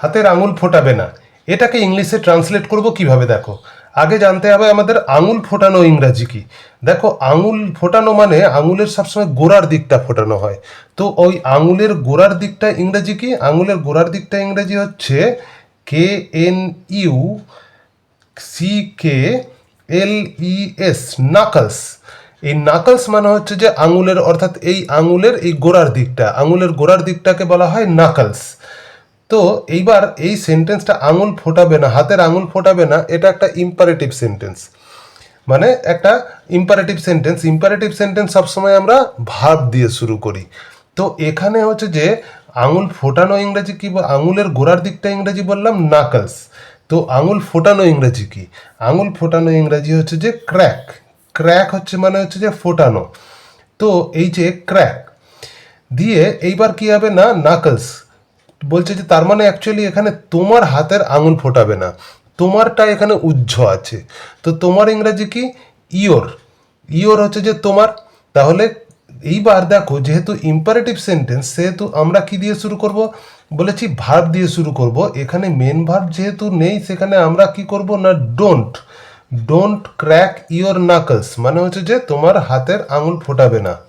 হাতের আঙুল ফোটাবে না। এটাকে ইংলিশে ট্রান্সলেট করব কীভাবে, দেখো? আগে জানতে হবে আমাদের আঙুল ফোটানো ইংরাজি কি। দেখো, আঙুল ফোটানো মানে আঙুলের সবসময় গোড়ার দিকটা ফোটানো হয়। তো ওই আঙুলের গোড়ার দিকটা ইংরাজি কি? আঙুলের গোড়ার দিকটা ইংরাজি হচ্ছে K N U C K L E S knuckles এই নাকলস মানে হচ্ছে যে আঙুলের, অর্থাৎ এই আঙুলের এই গোড়ার দিকটা। আঙুলের গোড়ার দিকটাকে বলা হয় নাকলস তো এইবার এই সেন্টেন্সটা আঙুল ফোটাবে না, হাতের আঙুল ফোটাবে না, এটা একটা ইম্পারেটিভ সেন্টেন্স মানে একটা ইম্পারেটিভ সেন্টেন্স ইম্পারেটিভ সেন্টেন্স সবসময় আমরা ভার্ব দিয়ে শুরু করি। তো এখানে হচ্ছে যে আঙুল ফোটানো ইংরেজি কি আঙুলের গোড়ার দিকটা ইংরেজি বললাম নাকলস তো আঙুল ফোটানো ইংরেজি কি? আঙুল ফোটানো ইংরেজি হচ্ছে যে ক্র্যাক ক্র্যাক হচ্ছে মানে হচ্ছে যে ফোটানো। তো এই যে ক্র্যাক দিয়ে এইবার কি হবে না নাকলস বলছে যে তার মানে অ্যাকচুয়ালি এখানে তোমার হাতের আঙুল ফোটাবে না। তোমারটা এখানে উজ্জ্ব আছে। তো তোমার ইংরাজি কি? ইয়োর ইয়োর হচ্ছে যে তোমার। তাহলে এইবার দেখো, যেহেতু ইম্পারেটিভ সেন্টেন্স সেহেতু আমরা কি দিয়ে শুরু করব? বলেছি ভার্ব দিয়ে শুরু করব। এখানে মেন ভার্ব যেহেতু নেই, সেখানে আমরা কি করব না? Don't don't crack your knuckles মানে হচ্ছে যে তোমার হাতের আঙুল ফোটাবে না।